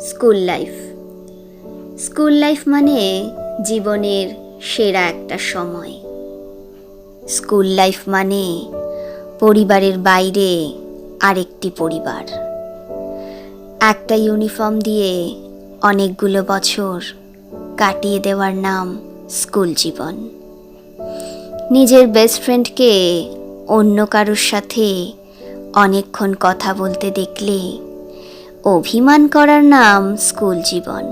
School life. School life মানে জীবনের সেরা একটা সময়। স্কুল লাইফ মানে পরিবারের বাইরে আরেকটি পরিবার। একটা ইউনিফর্ম দিয়ে অনেকগুলো বছর কাটিয়ে দেওয়ার নাম স্কুল জীবন। নিজের বেস্ট ফ্রেন্ডকে অন্য কারোর সাথে অনেকক্ষণ কথা বলতে দেখলে অভিমান করার নাম স্কুল জীবন।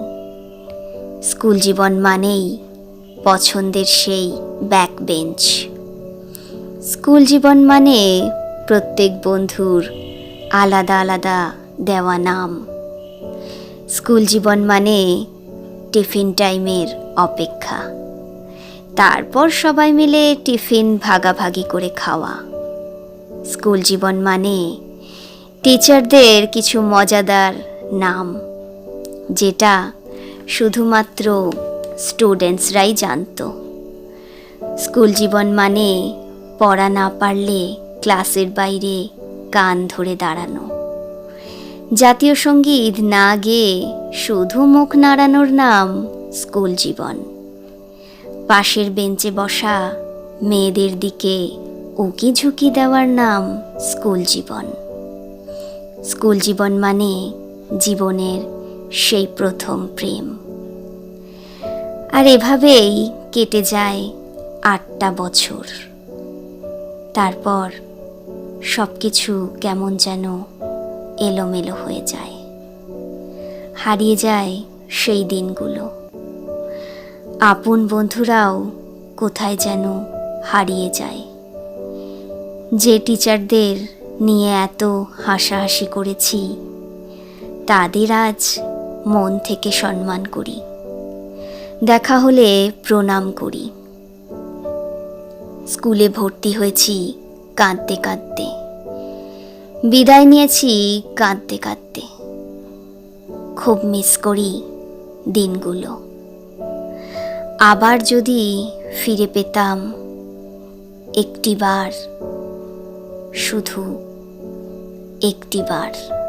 স্কুল জীবন মানেই পছন্দের সেই ব্যাক বেঞ্চ স্কুল জীবন মানে প্রত্যেক বন্ধুর আলাদা আলাদা দেওয়া নাম। স্কুল জীবন মানে টিফিন টাইমের অপেক্ষা। তারপর সবাই মিলে টিফিন ভাগাভাগি করে খাওয়া। স্কুল জীবন মানে টিচারদের কিছু মজাদার নাম, যেটা শুধুমাত্র স্টুডেন্টসরাই জানতো। স্কুল জীবন মানে পড়া না পারলে ক্লাসের বাইরে কান ধরে দাঁড়ানো। জাতীয় সংগীত না গেয়ে শুধু মুখ নাড়ানোর নাম স্কুল জীবন। পাশের বেঞ্চে বসা মেয়েদের দিকে উকি ঝুঁকি দেওয়ার নাম স্কুল জীবন। স্কুল জীবন মানে জীবনের সেই প্রথম প্রেম। আর এভাবেই কেটে যায় আটটা বছর। তারপর সব কিছু কেমন যেন এলোমেলো হয়ে যায়। হারিয়ে যায় সেই দিনগুলো। আপন বন্ধুরাও কোথায় যেন হারিয়ে যায়। যে টিচারদের নিয়ে এত হাসাহাসি করেছি। তাদের আজ মন থেকে সম্মান করি। দেখা হলে প্রণাম করি। স্কুলে ভর্তি হয়েছি কাঁদতে কাঁদতে। বিদায় নিয়েছি কাঁদতে কাঁদতে। খুব মিস করি দিনগুলো। আবার যদি ফিরে পেতাম একটিবার। শুধু একটিবার।